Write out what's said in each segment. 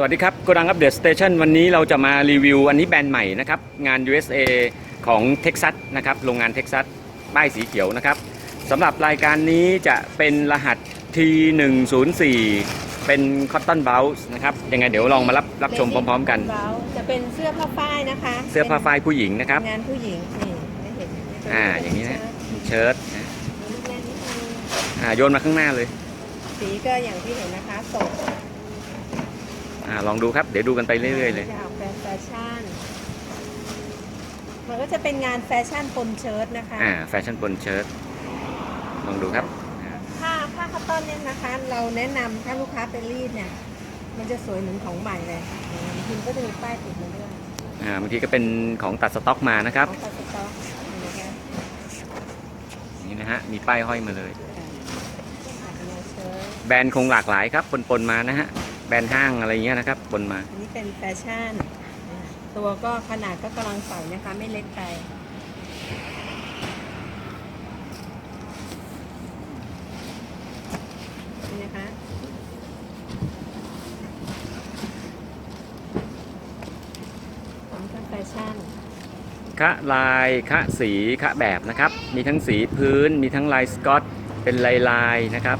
สวัสดีครับโกดังอัปเดตสเตชันวันนี้เราจะมารีวิว อันนี้แบรนด์ใหม่นะครับงาน USA ของเท็กซัสนะครับโรงงานเท็กซัสป้ายสีเขียวนะครับสำหรับรายการนี้จะเป็นรหัส T104 เป็น Cotton b o u s นะครับยังไงเดี๋ยวลองมารับรับชมพร้อม ๆ กัน จะเป็นเสื้อผ้าฝ้ายนะคะ เสื้อผ้าฝ้ายผู้หญิงนะครับเป็นงานผู้หญิงนี่ไม่เห็นอ่าอย่างนี้นะมีเชิ้ตนะมีลูกเล่นนิดนึงอ่าโยนมาข้างหน้าเลย สีก็อย่างที่เห็นนะคะสด อ่าลองดูครับ เดี๋ยวดูกันไปเรื่อยๆเลย จะออกแบบแฟชั่น มันก็จะเป็นงานแฟชั่นปนเชิ้ตนะคะ อ่าแฟชั่นบนเชิ้ตลองดูครับ ผ้าผ้าคัตตอนเนี่ยนะคะ เราแนะนำถ้าลูกค้าไปรีดเนี่ย มันจะสวยเหมือนของใหม่เลยอ่าคุณก็จะมีป้ายติดมาด้วยอ่าบางทีก็เป็นของตัดสต็อกมานะครับ ของตัดสต็อกนะคะนี่นะฮะ มีป้ายห้อยมาเลย อ่าเป็นงานเชิ้ตแบรนด์คงหลากหลายครับปนๆมานะฮะ แบรนด์ห้างอะไรเงี้ยนะครับปนมา อันนี้เป็นแฟชั่นอ่าตัวก็ขนาดก็กำลังใส่นะคะ ไม่เล็กไป นี่นะคะอันนี้ก็แฟชั่น คะลายคะสีคะแบบนะครับ มีทั้งสีพื้น มีทั้งลายสกอต เป็นลายลายๆนะครับ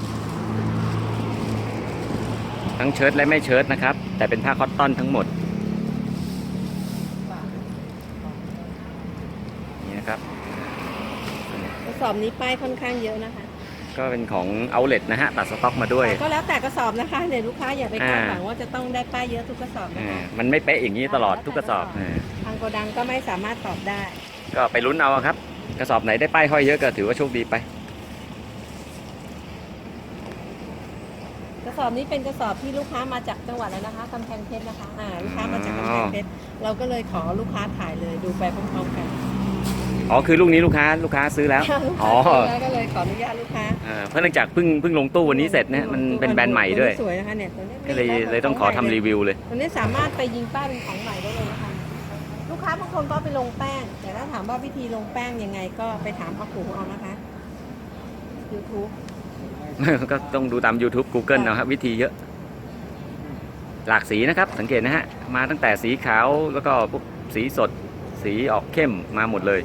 ทั้งเชิ้ตและไม่เชิ้ตนะครับ แต่เป็นผ้าคอตตอนทั้งหมดนี่นะครับกระสอบนี้ป้ายค่อนข้างเยอะนะคะ ก็เป็นของ outlet นะฮะตัดสต็อกมาด้วย ก็แล้วแต่กระสอบนะคะเดี๋ยวลูกค้าอย่าไปคาดอ่าหวังว่าจะต้องได้ป้ายเยอะทุกกระสอบนะอ่าคะมันไม่เป๊ะอย่างนี้ตลอดทุกกระสอบอ่าทางโกดังก็ไม่สามารถตอบได้ ก็ไปลุ้นเอาครับ กระสอบไหนได้ป้ายห้อยเยอะก็ถือว่าโชคดีไป กระ สอบนี้เป็นกระสอบที่ลูกค้ามาจากจังหวัดอะไรนะคะกำแพงเพชรนะคะอ่าลูกค้ามาจากกำแพงเพชรเราก็เลยขอลูกค้าถ่ายเลยดูไปพร้อมๆกันอ๋อคือลูกนี้ลูกค้าลูกค้าซื้อแล้วลูกอ๋ค้าอซื้อแล้วก็เลยขออนุญาตลูกค้าอ่าเพราะเนื่องจากเพิ่งเพิ่งลงตู้วันนี้เสร็จนะมันเป็นแบรนด์ใหม่ด้วยสวยนะคะเนี่ยตัวนี้ก็เลยเลยต้องขอทำรีวิวเลยตัวนี้สามารถไปยิงป้ายเป็นของใหม่ได้เลยนะคะลูกค้าบางคนก็เอาไปลงแป้ง แต่ถ้าถามว่าวิธีลงแป้งยังไงก็ไปถามอากูเอานะคะ YouTube ก็ต้องดูตาม YouTube Google นะครับวิธีเยอะ หลากสีนะครับ สังเกตนะฮะ มาตั้งแต่สีขาวแล้วก็พวกสีสด สีออกเข้มมาหมดเลย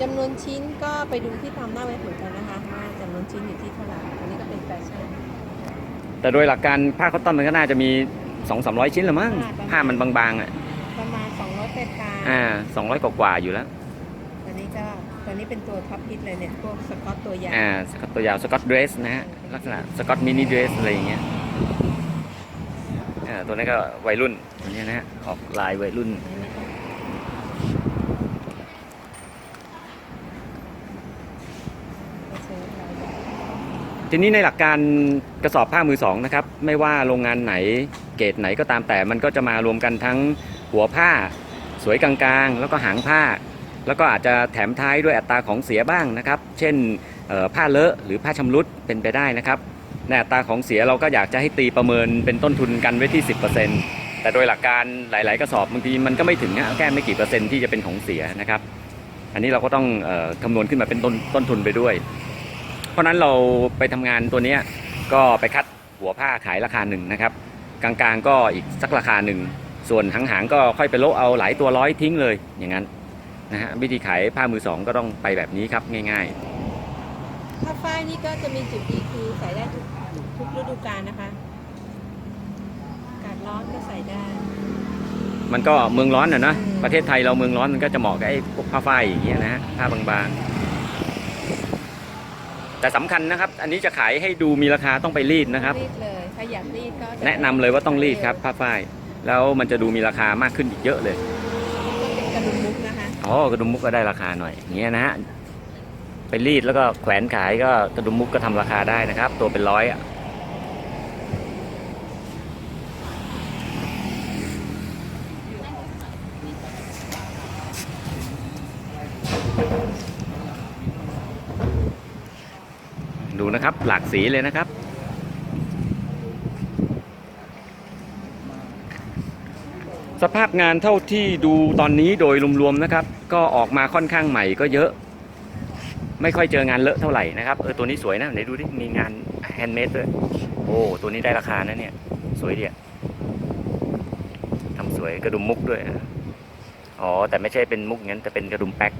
จำนวนชิ้นก็ไปดูที่ทำหน้าเว็บเหมือนกันนะคะว่าจำนวนชิ้นอยู่ที่เท่าไหร่อันนี้ก็เป็นแฟชั่นแต่โดยหลักการผ้าคอตตอนมันก็น่าจะมี 2 3 0 0 ชิ้นละมั้งอ่าประมาณผ้ามันบางๆอะประมาณ200เป็นกลางอ่า200 กว่าๆอยู่แล้วอันนี้ก็ ตัวนี้เป็นตัวท็อปฮิตเลยเนี่ยพวกสกอตตัวยาวอ่าสกอตตัวยาวสกอตเดรสนะฮะลักษณะสกอตมินิเดรสอะไรอย่างเงี้ยอ่าตัวนี้ก็วัยรุ่นตัวนี้นะฮะออกลายวัยรุ่นทีนี้ในหลักการกระสอบผ้ามือสองนะครับ ไม่ว่าโรงงานไหนเกรดไหนก็ตามแต่มันก็จะมารวมกันทั้งหัวผ้า สวยกลางๆ แล้วก็หางผ้า แล้วก็อาจจะแถมท้ายด้วยอัตราของเสียบ้างนะครับ เช่นผ้าเลอะหรือผ้าชำรุดเป็นไปได้นะครับในอัตราของเสียเราก็อยากจะให้ตีประเมินเป็นต้นทุนกันไว้ที่ 10%แต่โดยหลักการหลาย ๆ กระสอบบางทีมันก็ไม่ถึงนะแค่ไม่กี่เปอร์เซ็นต์ที่จะเป็นของเสียนะครับ อันนี้เราก็ต้องออคำนวณขึ้นมาเป็นต้นต้นทุนไปด้วย เพราะนั้นเราไปทำงานตัวนี้ก็ไปคัดหัวผ้าขายราคาหนึ่งนะครับ กลาง ๆ ก็อีกสักราคาหนึ่งส่วนหางๆก็ค่อยไปโละเอาหลายตัวร้อยทิ้งเลยอย่างนั้น นะฮะวิธีขายผ้ามือสองก็ต้องไปแบบนี้ครับง่ายผ้าฝ้ายนี่ก็จะมีจุดดีคือใส่ได้ทุกทุกฤดูกาลนะคะอากาศร้อนก็ใส่ได้ ๆ มันก็เมืองร้อนนะนะประเทศไทยเราเมืองร้อนมันก็จะเหมาะกับไอ้พวกผ้าฝ้ายอย่างเงี้ยนะฮะผ้าบางๆ แต่สำคัญนะครับ อันนี้จะขายให้ดูมีราคาต้องไปรีดนะครับ รีดเลยถ้าอยากรีดก็จแนะนำเลยว่าต้องรีดครับผ้าฝ้ายแล้วมันจะดูมีราคา มากขึ้นอีกเยอะเลย ก็เป็นกระดุมมุกนะคะ อ๋อกระดุมมุกก็ได้ราคาหน่อยอย่างเงี้ยนะฮะไปรีดแล้วก็แขวนขายก็กระดุมมุกก็ทำราคาได้นะครับ ตัวเป็นร้อยอะดูนะครับหลากสีเลยนะครับ สภาพงานเท่าที่ดูตอนนี้โดยรวมๆนะครับ ก็ออกมาค่อนข้างใหม่ก็เยอะ ไม่ค่อยเจองานเลอะเท่าไหร่นะครับเออตัวนี้สวยนะไหนดูดิมีงานแฮนด์เมดด้วยโอ้ตัวนี้ได้ราคานะเนี่ย สวยเดีอะทำสวยกระดุมมุกด้วยอ๋อแต่ไม่ใช่เป็นมุกงั้นแต่เป็นกระดุมแป๊ก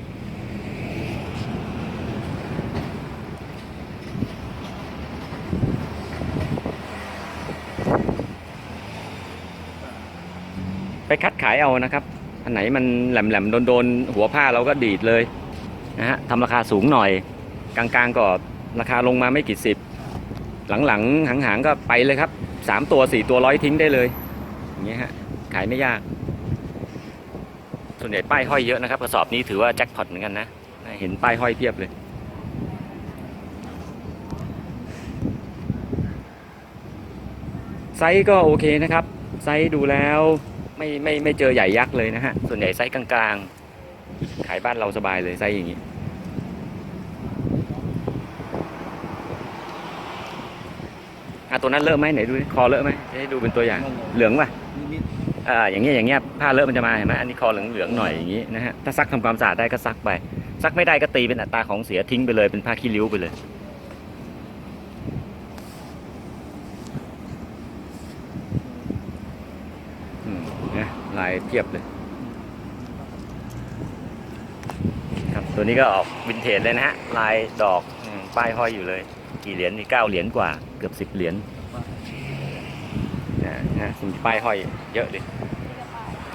คัดขายเอานะครับ อันไหนมันแหลมๆโดนๆหัวผ้าเราก็ดีดเลยนะฮะทำราคาสูงหน่อย กลางๆก็ราคาลงมาไม่กี่สิบ หลังๆหางๆก็ไปเลยครับสามตัวสี่ตัวร้อยทิ้งได้เลยอย่างเงี้ยฮะขายไม่ยาก ส่วนใหญ่ป้ายห้อยเยอะนะครับกระสอบนี้ถือว่าแจ็คพอตเหมือนกันนะเห็นป้ายห้อยเพียบเลยไซส์ก็โอเคนะครับ ไซส์ดูแล้ว ไม่ไม่ไม่เจอใหญ่ยักษ์เลยนะฮะ ส่วนใหญ่ไซส์กลางๆ ขายบ้านเราสบายเลยไซส์อย่างนี้ อะตัวนั้นเลอะไหมไหนดูดิคอเลอะไหมจะได้ดูเป็นตัวอย่าง เหลืองป่ะอ่าอย่างเงี้ยอย่างเงี้ยผ้าเลอะมันจะมาเห็นไหมอันนี้คอเหลืองเหลืองๆหน่อยอย่างงี้นะฮะถ้าซักทำความสะอาดได้ก็ซักไป ซักไม่ได้ก็ตีเป็นอัตราของเสียทิ้งไปเลยเป็นผ้าขี้ริ้วไปเลย อืมนะลายเทียบเลย ครับตัวนี้ก็ออกวินเทจเลยนะฮะ ลายดอกอมป้ายห้อยอยู่เลย กี่เหรียญนี่เก้าเหรียญกว่า เกือบสิบเหรียญนะนะมีป้ายห้อยเยอะเลย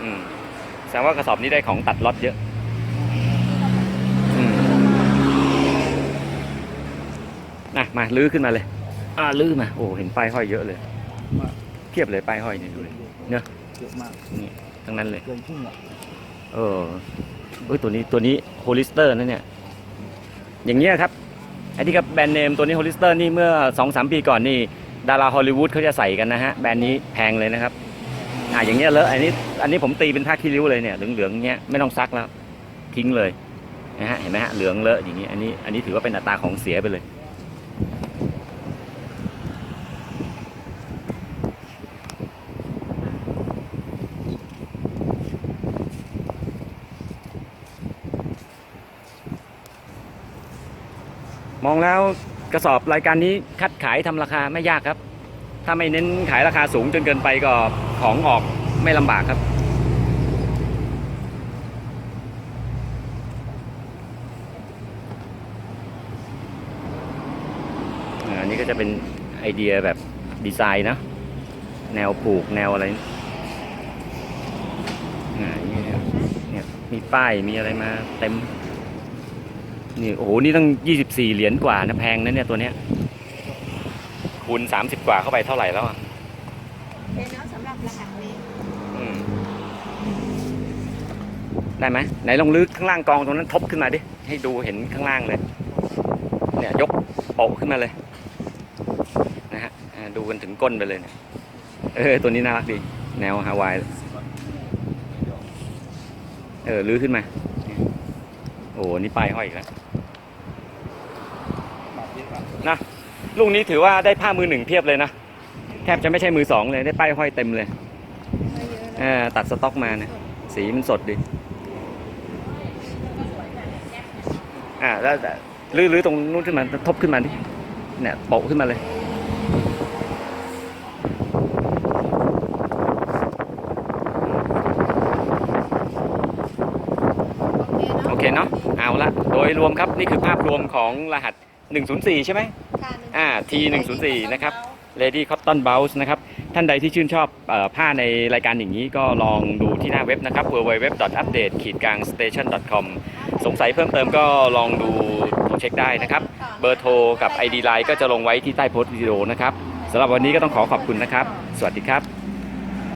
อืมแสดงว่ากระสอบนี้ได้ของตัดล็อตเยอะอืมนะมาลื้อขึ้นมาเลย อ่าลื้อมา โอ้ เห็นป้ายห้อยเยอะเลยมากเทียบเลยป้ายห้อยนี่ดูเลยเนอะเยอะมากนี่ ทั้งนั้นเลย เกินครึ่งอะเออเอ้ยตัวนี้ตัวนี้โฮลิสเตอร์นะเนี่ย อย่างเงี้ยครับไอ้ที่กับแบรนด์เนมตัวนี้โฮลิสเตอร์นี่เมื่อสองสามปีก่อนนี่ ดาราฮอลลีวูดเขาจะใส่กันนะฮะ แบรนด์นี้แพงเลยนะครับ อ่าอย่างเงี้ยเลอะอันนี้ อันนี้ผมตีเป็นผ้าขี้ริ้วเลยเนี่ยเหลืองๆเงี้ยไม่ต้องซักแล้ว ทิ้งเลยนะฮะเห็นไหมฮะเหลืองเลอะอย่างงี้อันนี้อันนี้ถือว่าเป็นอัตราของเสียไปเลย มองแล้วกระสอบรายการนี้คัดขายทำราคาไม่ยากครับ ถ้าไม่เน้นขายราคาสูงจนเกินไปก็ของออกไม่ลำบากครับอันนี้ก็จะเป็นไอเดียแบบดีไซน์นะ แนวผูกแนวอะไรอ่าเงี้ยเนี่ยมีป้ายมีอะไรมาเต็ม นี่โอ้โหนี่ตั้ง24เหรียญกว่านะแพงนะเนี่ยตัวเนี้ยคูณ30กว่าเข้าไปเท่าไหร่แล้วอะเห็นแล้วสำหรับรหัสนี้อืมได้ไหมไหนลองลึกข้างล่างกองตรงนั้นทบขึ้นมาดิให้ดูเห็นข้างล่างเลย เนี่ยยกโปะขึ้นมาเลยนะฮะอ่าดูกันถึงก้นไปเลยเนี่ยเออตัวนี้น่ารักดี แนวฮาวายเออลื้อขึ้นมา โอ้โหนี่ป้ายห้อยอีกแล้ว บาทเยอะอะ นะลูกนี้ถือว่าได้ผ้ามือหนึ่งเพียบเลยนะแทบจะไม่ใช่มือสองเลยได้ป้ายห้อยเต็มเลยไม่เยอะเออตัดสต็อกมาเนี่ยสีมันสดดีอ่าแล้วลื้อลื้อตรงนู้นขึ้นมาทบขึ้นมาดิเนี่ยโปะขึ้นมาเลยโอเคเนาะเอาละโดยรวมครับนี่คือภาพรวมของรหัส 104 ใช่ไหมค่ะอ่า T104 นะครับ Lady Cotton Bounce นะครับ ท่านใดที่ชื่นชอบเออผ้าในรายการอย่างนี้ก็ลองดูที่หน้าเว็บนะครับ www.update-station.com สงสัยเพิ่มเติมก็ลองดูโทรเช็คได้นะครับ เบอร์โทรกับ ID Line ก็จะลงไว้ที่ใต้โพสต์วิดีโอนะครับสำหรับวันนี้ก็ต้องขอขอบคุณนะครับ สวัสดีครับ